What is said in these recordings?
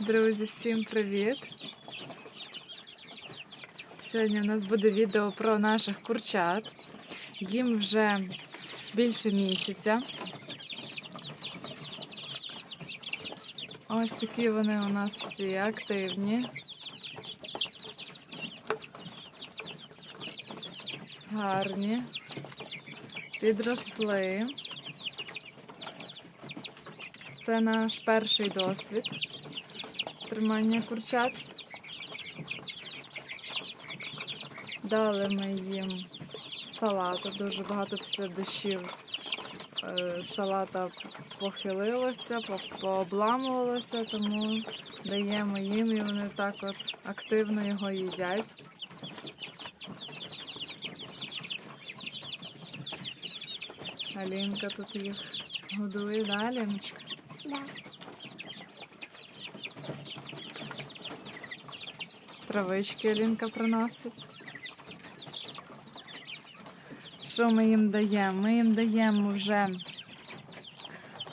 Друзі, всім привіт! Сьогодні у нас буде відео про наших курчат. Їм вже більше місяця. Ось такі вони у нас всі активні. Гарні. Підросли. Це наш перший досвід тримання курчат. Дали ми їм салату, дуже багато після дощів е, салата похилилося, пообламувалося, тому даємо їм і вони так от активно його їдять. Алінка тут їх годує, да, Аліночка? Да. Травички Алінка приносить. Що ми їм даємо? Ми їм даємо вже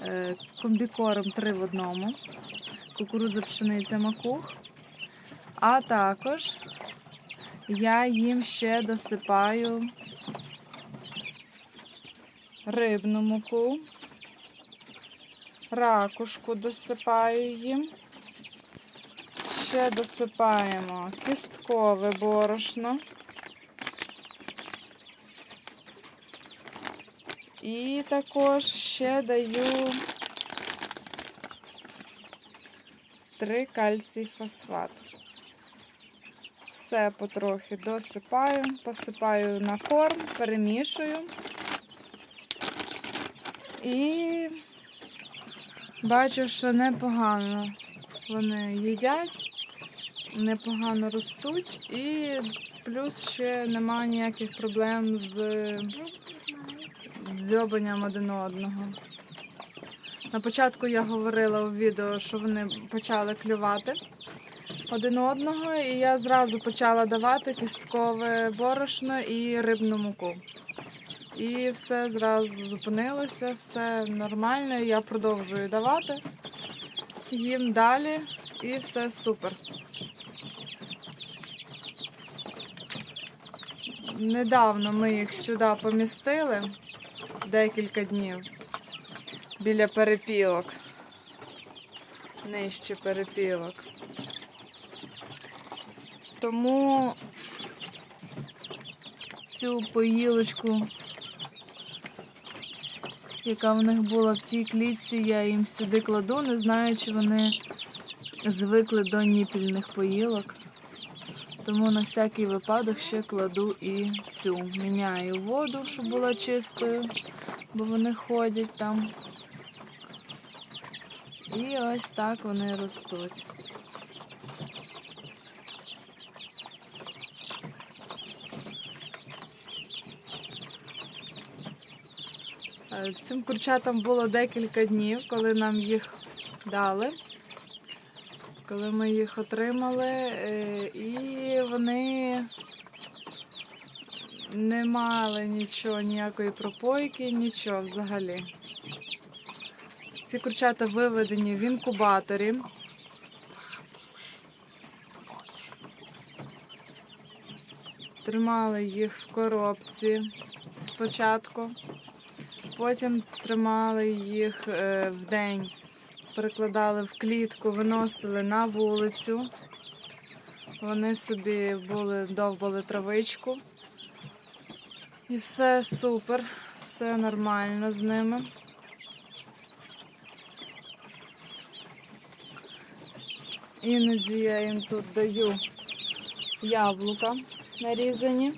е, комбікорм 3 в одному, кукурудза, пшениця, макух. А також я їм ще досипаю рибну муку, ракушку досипаю їм. Ще досипаємо кісткове борошно. І також ще даю 3 кальцій фосфат. Все потрохи досипаю, посипаю на корм, перемішую. І бачу, що непогано вони їдять непогано ростуть і плюс ще немає ніяких проблем з дзьобанням один одного. На початку я говорила у відео, що вони почали клювати один одного, і я зразу почала давати кісткове борошно і рибну муку. І все зразу зупинилося, все нормально. Я продовжую давати їм далі, і все супер. Недавно ми їх сюди помістили декілька днів біля перепілок, нижче перепілок. Тому цю поїлочку, яка в них була в цій клітці, я їм сюди кладу, не знаю, чи вони звикли до ніпільних поїлок. Тому на всякий випадок ще кладу і цю. Міняю воду, щоб була чистою, бо вони ходять там. І ось так вони ростуть. Е, Цим курчатам було декілька днів, коли нам їх дали коли ми їх отримали, е, і вони не мали нічого, ніякої пропойки, нічого взагалі. Ці курчата виведені в інкубаторі. Тримали їх в коробці спочатку, потім тримали їх е, в день перекладали в клітку, виносили на вулицю. Вони собі були, довбали травичку. І все супер, все нормально з ними. Іноді я їм тут даю яблука нарізані.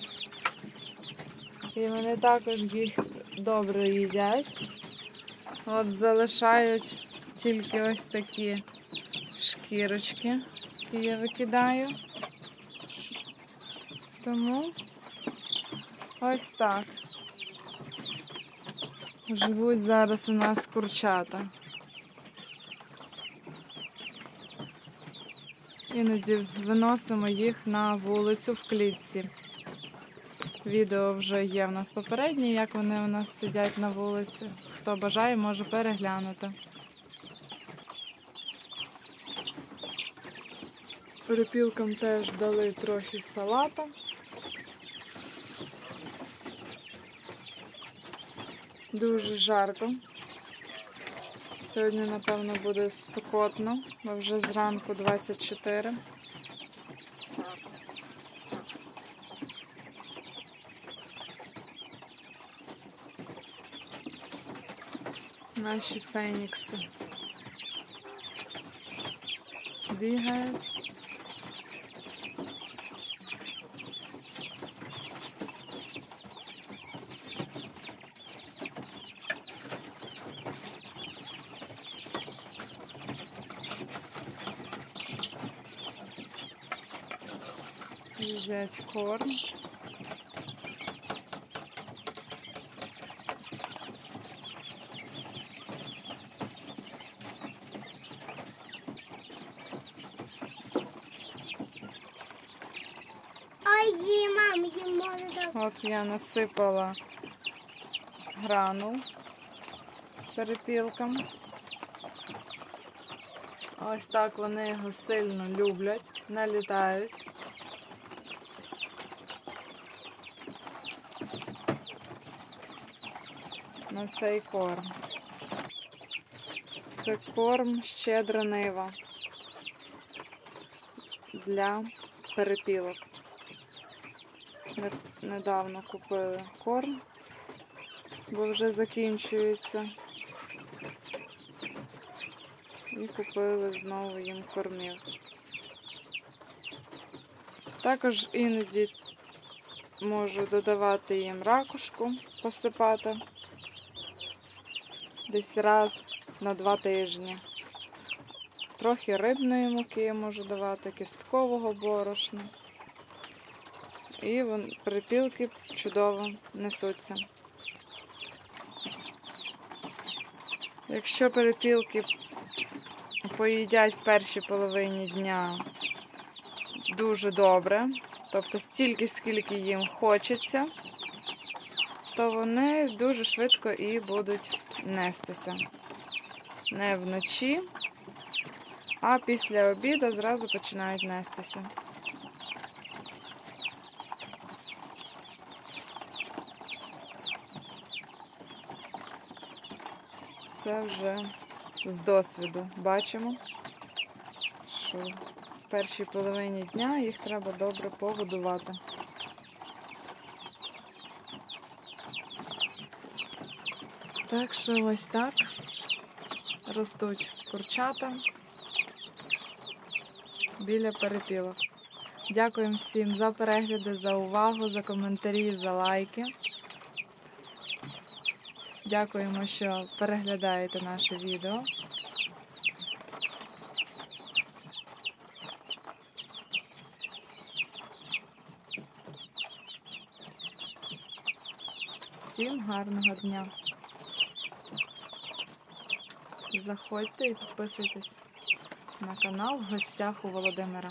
І вони також їх добре їдять. От залишають тільки ось такі шкірочки, які я викидаю. Тому ось так. Живуть зараз у нас курчата. Іноді виносимо їх на вулицю в клітці. Відео вже є в нас попереднє, як вони у нас сидять на вулиці. Хто бажає, може переглянути. Перепілкам теж дали трохи салата. Дуже жарко. Сьогодні, напевно, буде спекотно, бо вже зранку 24. Наші фенікси бігають. Їдять корм. Їй, мам, їм може так. От я насипала гранул перепілкам. Ось так вони його сильно люблять, налітають. На цей корм. Це корм щедра нива для перепілок. Не- Недавно купили корм, бо вже закінчується. І купили знову їм кормів. Також іноді можу додавати їм ракушку, посипати десь раз на два тижні. Трохи рибної муки можу давати, кісткового борошна. І вон, перепілки чудово несуться. Якщо перепілки поїдять в першій половині дня дуже добре, тобто стільки, скільки їм хочеться, то вони дуже швидко і будуть нестися. Не вночі, а після обіду зразу починають нестися. Це вже з досвіду бачимо, що в першій половині дня їх треба добре погодувати. Так що ось так ростуть курчата біля перепілок. Дякуємо всім за перегляди, за увагу, за коментарі, за лайки. Дякуємо, що переглядаєте наше відео. Всім гарного дня. Заходьте і підписуйтесь на канал в гостях у Володимира.